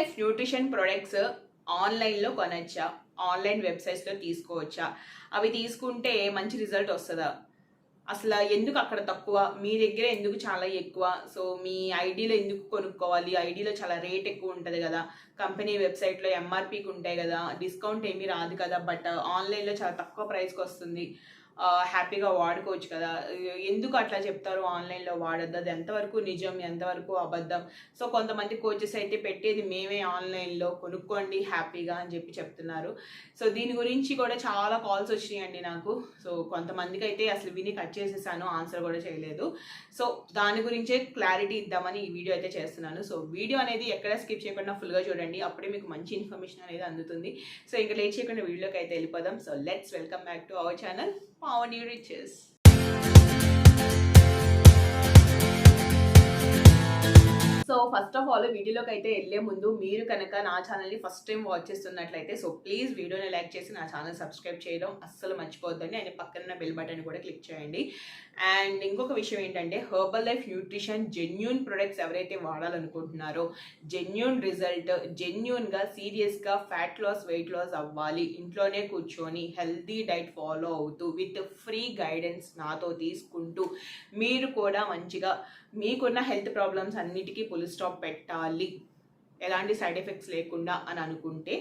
Life nutrition products ఆన్లైన్లో కొనచ్చా? Online వెబ్సైట్స్లో తీసుకోవచ్చా? అవి తీసుకుంటే మంచి రిజల్ట్ వస్తుందా? అసలు ఎందుకు అక్కడ తక్కువ? మీ దగ్గర ఎందుకు చాలా ఎక్కువ? సో మీ ఐడీలో ఎందుకు కొనుక్కోవాలి? ఐడీలో చాలా రేట్ ఎక్కువ ఉంటుంది కదా. కంపెనీ వెబ్సైట్లో ఎంఆర్పీకి ఉంటాయి కదా. డిస్కౌంట్ ఏమీ రాదు కదా. బట్ ఆన్లైన్లో చాలా తక్కువ ప్రైస్కి వస్తుంది. హ్యాపీగా వాడుకోవచ్చు కదా. ఎందుకు అట్లా చెప్తారు ఆన్లైన్లో వాడద్దు? అది ఎంతవరకు నిజం? ఎంతవరకు అబద్ధం? సో కొంతమంది కోచెస్ అయితే పెట్టేది మేమే ఆన్లైన్లో కొనుక్కోండి హ్యాపీగా అని చెప్పి చెప్తున్నారు. సో దీని గురించి కూడా చాలా కాల్స్ వచ్చినాయండి నాకు. సో కొంతమందికి అయితే అసలు విని కట్ చేసేసాను ఆన్సర్ కూడా చేయలేదు. సో దాని గురించే క్లారిటీ ఇద్దామని ఈ వీడియో అయితే చేస్తున్నాను. సో వీడియో అనేది ఎక్కడ స్కిప్ చేయకుండా ఫుల్గా చూడండి. అప్పుడే మీకు మంచి ఇన్ఫర్మేషన్ అనేది అందుతుంది. సో ఇంకా లేట్ చేయకుండా వీడియోకి అయితే వెళ్ళిపోదాం. So let's welcome back to our channel. Pavan you so first of all వీడియోలోకి అయితే వెళ్ళే ముందు మీరు కనుక నా ఛానల్ని ఫస్ట్ టైం వాచ్ చేస్తున్నట్లయితే సో ప్లీజ్ వీడియోని లైక్ చేసి నా ఛానల్ సబ్స్క్రైబ్ చేయడం అస్సలు మర్చిపోద్దండి అండ్ పక్కన బెల్ బటన్ కూడా క్లిక్ చేయండి. అండ్ ఇంకొక విషయం ఏంటంటే herbal life nutrition genuine products ఎవరైతే వాడాలనుకుంటున్నారో జెన్యున్ రిజల్ట్ జెన్యున్గా సీరియస్గా ఫ్యాట్ లాస్ వెయిట్ లాస్ అవ్వాలి. ఇంట్లోనే కూర్చొని హెల్తీ డైట్ ఫాలో అవుతూ విత్ ఫ్రీ గైడెన్స్ నాతో తీసుకుంటూ మీరు కూడా మంచిగా మీకున్న హెల్త్ ప్రాబ్లమ్స్ అన్నిటికీ పుల్ స్టాప్ పెట్టాలి. ఎలాంటి సైడ్ ఎఫెక్ట్స్ లేకుండా అని అనుకుంటే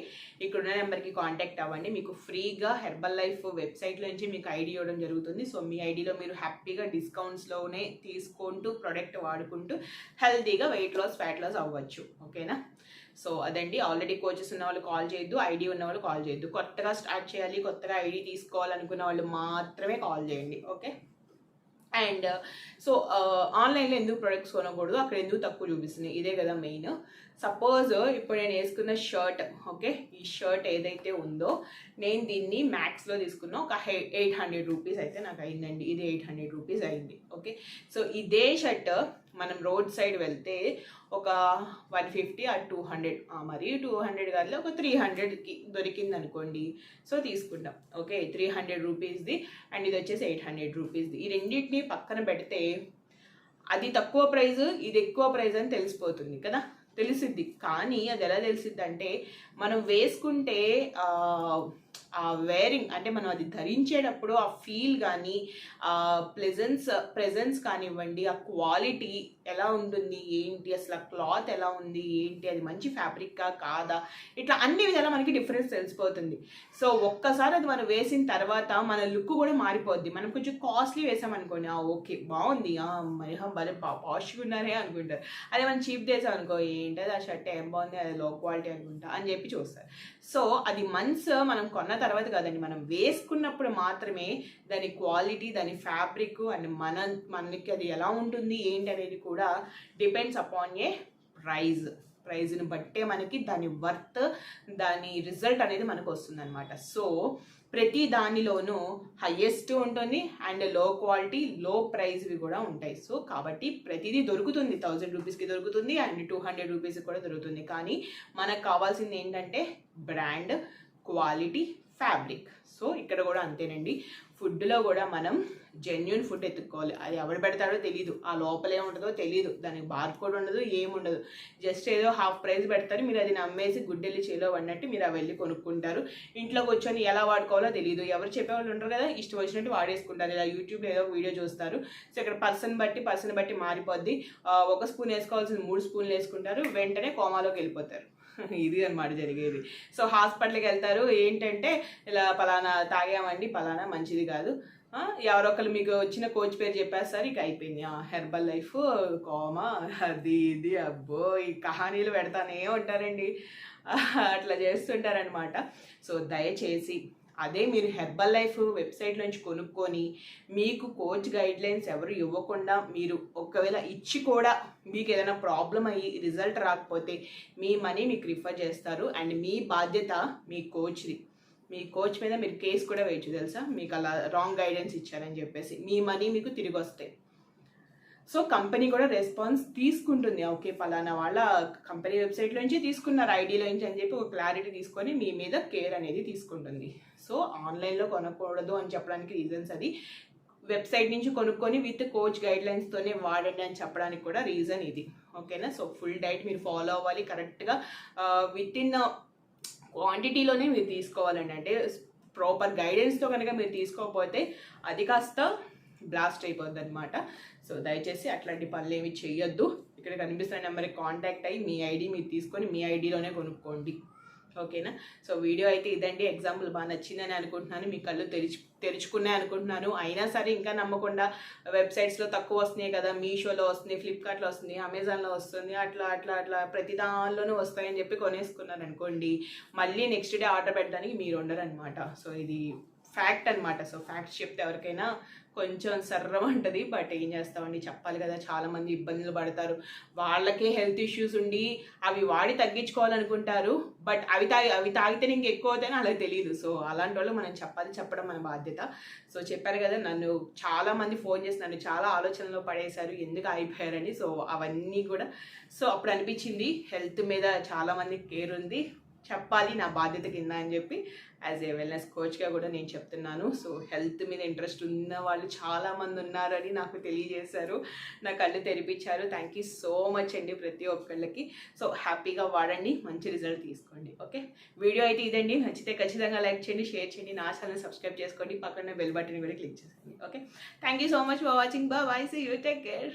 ఇక్కడున్న నెంబర్కి కాంటాక్ట్ అవ్వండి. మీకు ఫ్రీగా హెర్బల్ లైఫ్ వెబ్సైట్లో నుంచి మీకు ఐడి ఇవ్వడం జరుగుతుంది. సో మీ ఐడిలో మీరు హ్యాపీగా డిస్కౌంట్స్లోనే తీసుకుంటూ ప్రోడక్ట్ వాడుకుంటూ హెల్తీగా వెయిట్ లాస్ ఫ్యాట్ లాస్ అవ్వచ్చు. ఓకేనా సో అదండి. ఆల్రెడీ కోచెస్ ఉన్న వాళ్ళు కాల్ చేయొద్దు. ఐడి ఉన్న వాళ్ళు కాల్ చేయొద్దు. కొత్తగా స్టార్ట్ చేయాలి కొత్తగా ఐడి తీసుకోవాలనుకున్న వాళ్ళు మాత్రమే కాల్ చేయండి. ఓకే అండ్ సో ఆన్లైన్లో ఎందుకు ప్రొడక్ట్స్ కొనకూడదు? అక్కడ ఎందుకు తక్కువ చూపిస్తుంది ఇదే కదా మెయిన్. సపోజ్ ఇప్పుడు నేను వేసుకున్న షర్ట్ ఓకే? ఈ షర్ట్ ఏదైతే ఉందో నేను దీన్ని మ్యాక్స్లో తీసుకున్న ఒక ఎయిట్ హండ్రెడ్ రూపీస్ అయితే నాకు అయిందండి. ఇది ఎయిట్ హండ్రెడ్ రూపీస్ అయింది ఓకే? సో ఇదే షర్ట్ మనం రోడ్ సైడ్ వెళ్తే ఒక వన్ ఫిఫ్టీ ఆ టూ హండ్రెడ్ మరి టూ హండ్రెడ్ కాదు ఒక త్రీ హండ్రెడ్కి దొరికింది అనుకోండి. సో తీసుకుంటాం. ఓకే త్రీ హండ్రెడ్ రూపీస్ది అండ్ ఇది వచ్చేసి ఎయిట్ హండ్రెడ్ రూపీస్ది. ఈ రెండింటిని పక్కన పెడితే అది తక్కువ ప్రైస్ ఇది ఎక్కువ ప్రైస్ అని తెలిసిపోతుంది కదా? తెలిసిద్ది. కానీ అది ఎలా తెలిసిద్ది అంటే మనం వేసుకుంటే ఆ, వేరింగ్ అంటే మనం అది ధరించేటప్పుడు ఆ ఫీల్ కానీ ఆ ప్లెజెన్స్ ప్రెజెన్స్ కానివ్వండి ఆ క్వాలిటీ ఎలా ఉంటుంది ఏంటి అసలు ఆ క్లాత్ ఎలా ఉంది ఏంటి అది మంచి ఫ్యాబ్రిక్కా కాదా? ఇట్లా అన్ని విధాలా మనకి డిఫరెన్స్ తెలిసిపోతుంది. సో ఒక్కసారి అది మనం వేసిన తర్వాత మన లుక్ కూడా మారిపోద్ది. మనం కొంచెం కాస్ట్లీ వేసామనుకోండి ఆ ఓకే బాగుంది. మరిహం మరి భలే పాష్గా ఉన్నారే అనుకుంటారు అదే మనం చీప్ చేసాం అనుకో ఏంటది ఆ షర్ట్ ఏం బాగుంది అది లో క్వాలిటీ అనుకుంటా అని చెప్పి చూస్తారు. సో అది మంత్స్ మనం కొన్న తర్వాత కాదండి మనం వేసుకున్నప్పుడు మాత్రమే దాని క్వాలిటీ దాని ఫ్యాబ్రిక్ అండ్ మన మనకి అది ఎలా ఉంటుంది ఏంటి అనేది కూడా డిపెండ్స్ అపాన్ ఏ ప్రైజ్. ప్రైజ్ని బట్టే మనకి దాని వర్త్ దాని రిజల్ట్ అనేది మనకు వస్తుందన్నమాట. సో ప్రతి దానిలోనూ హయ్యెస్ట్ ఉంటుంది అండ్లో క్వాలిటీ లో ప్రైస్వి కూడా ఉంటాయి. సో కాబట్టి ప్రతిదీ దొరుకుతుంది. థౌజండ్ రూపీస్కి దొరుకుతుంది అండ్ టూ హండ్రెడ్ రూపీస్కి కూడా దొరుకుతుంది. కానీ మనకు కావాల్సింది ఏంటంటే బ్రాండ్ క్వాలిటీ ఫ్యాబ్రిక్. సో ఇక్కడ కూడా అంతేనండి. ఫుడ్లో కూడా మనం జెన్యున్ ఫుడ్ ఎత్తుక్కోవాలి. అది ఎవరు పెడతాడో తెలియదు ఆ లోపల ఏముంటుందో తెలియదు దానికి బార్ కోడ్ ఉండదు ఏముండదు. జస్ట్ ఏదో హాఫ్ ప్రైస్ పెడతారు. మీరు అది నమ్మేసి గుడ్డెల్లి చేలో పడినట్టు మీరు అవి వెళ్ళి కొనుక్కుంటారు. ఇంట్లో కూర్చొని ఎలా వాడుకోవాలో తెలియదు ఎవరు చెప్పేవాళ్ళు ఉంటారు కదా ఇష్టం వచ్చినట్టు వాడేసుకుంటారు. ఇలా యూట్యూబ్లో ఏదో వీడియో చూస్తారు. సో ఇక్కడ పర్సన్ బట్టి పర్సన్ బట్టి మారిపోద్ది. ఒక స్పూన్ వేసుకోవాల్సింది మూడు స్పూన్లు వేసుకుంటారు. వెంటనే కోమాలోకి వెళ్ళిపోతారు. ఇది అనమాట జరిగేది. సో హాస్పిటల్కి వెళ్తారు. ఏంటంటే ఇలా పలానా తాగామండి పలానా మంచిది కాదు. ఎవరొకరు మీకు వచ్చిన కోచ్ పేరు చెప్పేస్తారు ఇక అయిపోయింది. హెర్బల్ లైఫ్ కోమా అది ఇది అబ్బో ఈ కహానీలు పెడతానే ఉంటారండి. అట్లా చేస్తుంటారనమాట సో దయచేసి అదే మీరు హెర్బల్ లైఫ్ వెబ్సైట్ నుంచి కొనుక్కొని మీకు కోచ్ గైడ్ లైన్స్ ఎవరు ఇవ్వకుండా మీరు ఒకవేళ ఇచ్చి కూడా మీకు ఏదైనా ప్రాబ్లం అయ్యి రిజల్ట్ రాకపోతే మీ మనీ మీకు రిఫర్ చేస్తారు. అండ్ మీ బాధ్యత మీ కోచ్ది. మీ కోచ్ మీద మీరు కేసు కూడా వేయచ్చు తెలుసా? మీకు అలా రాంగ్ గైడెన్స్ ఇచ్చారని చెప్పేసి. మీ మనీ మీకు తిరిగి వస్తాయి సో కంపెనీ కూడా రెస్పాన్స్ తీసుకుంటుంది. ఓకే పలానా వాళ్ళ కంపెనీ వెబ్సైట్ నుంచి తీసుకున్నారు ఐడీలో నుంచి అని చెప్పి ఒక క్లారిటీ తీసుకొని మీ మీద కేర్ అనేది తీసుకుంటుంది. సో ఆన్లైన్లో కొనకూడదు అని చెప్పడానికి రీజన్స్ అది. వెబ్సైట్ నుంచి కొనుక్కొని విత్ కోచ్ గైడ్ లైన్స్తోనే వాడండి అని చెప్పడానికి కూడా రీజన్ ఇది. ఓకేనా? సో ఫుల్ డైట్ మీరు ఫాలో అవ్వాలి. కరెక్ట్గా విత్ ఇన్ క్వాంటిటీలోనే మీరు తీసుకోవాలండి. అంటే ప్రాపర్ గైడెన్స్తో కనుక మీరు తీసుకోకపోతే అది కాస్త బ్లాస్ట్ అయిపోద్ది అనమాట సో దయచేసి అట్లాంటి పనులు ఏమి చేయొద్దు ఇక్కడ కనిపిస్తున్న నెంబర్కి కాంటాక్ట్ అయ్యి మీ ఐడి మీరు తీసుకొని మీ ఐడిలోనే కొనుక్కోండి. ఓకేనా? సో వీడియో అయితే ఇదండి. ఎగ్జాంపుల్ బాగా నచ్చిందని అనుకుంటున్నాను. మీ కళ్ళు తెరిచి తెరుచుకున్నాయి అనుకుంటున్నాను. అయినా సరే ఇంకా నమ్మకుండా వెబ్సైట్స్లో తక్కువ వస్తున్నాయి కదా. మీషోలో వస్తుంది ఫ్లిప్కార్ట్లో వస్తుంది అమెజాన్లో వస్తుంది. అట్లా అట్లా అట్లా ప్రతి దానిలోనూ వస్తాయని చెప్పి కొనేసుకున్నాను అనుకోండి మళ్ళీ నెక్స్ట్ డే ఆర్డర్ పెట్టడానికి మీరు ఉండరు అనమాట సో ఇది ఫ్యాక్ట్ అనమాట సో ఫ్యాక్ట్స్ చెప్తే ఎవరికైనా కొంచెం సర్రం ఉంటుంది బట్ ఏం చేస్తామండి? చెప్పాలి కదా చాలామంది ఇబ్బందులు పడతారు. వాళ్ళకే హెల్త్ ఇష్యూస్ ఉండి అవి వాడి తగ్గించుకోవాలనుకుంటారు. బట్ అవి తాగి అవి తాగితే ఇంక ఎక్కువ అవుతాయని అలా తెలియదు సో అలాంటి వాళ్ళు మనం చెప్పాలి చెప్పడం మన బాధ్యత. సో చెప్పారు కదా నన్ను చాలామంది ఫోన్ చేసి నన్ను చాలా ఆలోచనలో పడేశారు. ఎందుకు అయిపోయారని సో అవన్నీ కూడా సో అప్పుడు అనిపించింది. హెల్త్ మీద చాలామంది కేర్ ఉంది. చెప్పాలి నా బాధ్యత కింద అని చెప్పి యాజ్ ఏ వెల్నెస్ కోచ్గా కూడా నేను చెప్తున్నాను. సో హెల్త్ మీద ఇంట్రెస్ట్ ఉన్న వాళ్ళు చాలామంది ఉన్నారని నాకు తెలియజేశారు. నా కళ్ళు తెరిపించారు. థ్యాంక్ యూ సో మచ్ అండి ప్రతి ఒక్కళ్ళకి. సో హ్యాపీగా వాడండి మంచి రిజల్ట్ తీసుకోండి. ఓకే వీడియో అయితే ఇదండి. నచ్చితే ఖచ్చితంగా లైక్ చేయండి షేర్ చేయండి. నా ఛానల్ సబ్స్క్రైబ్ చేసుకోండి. పక్కన బెల్ బటన్ కూడా క్లిక్ చేసేయండి. Okay thank you so much for watching బా bye see you take care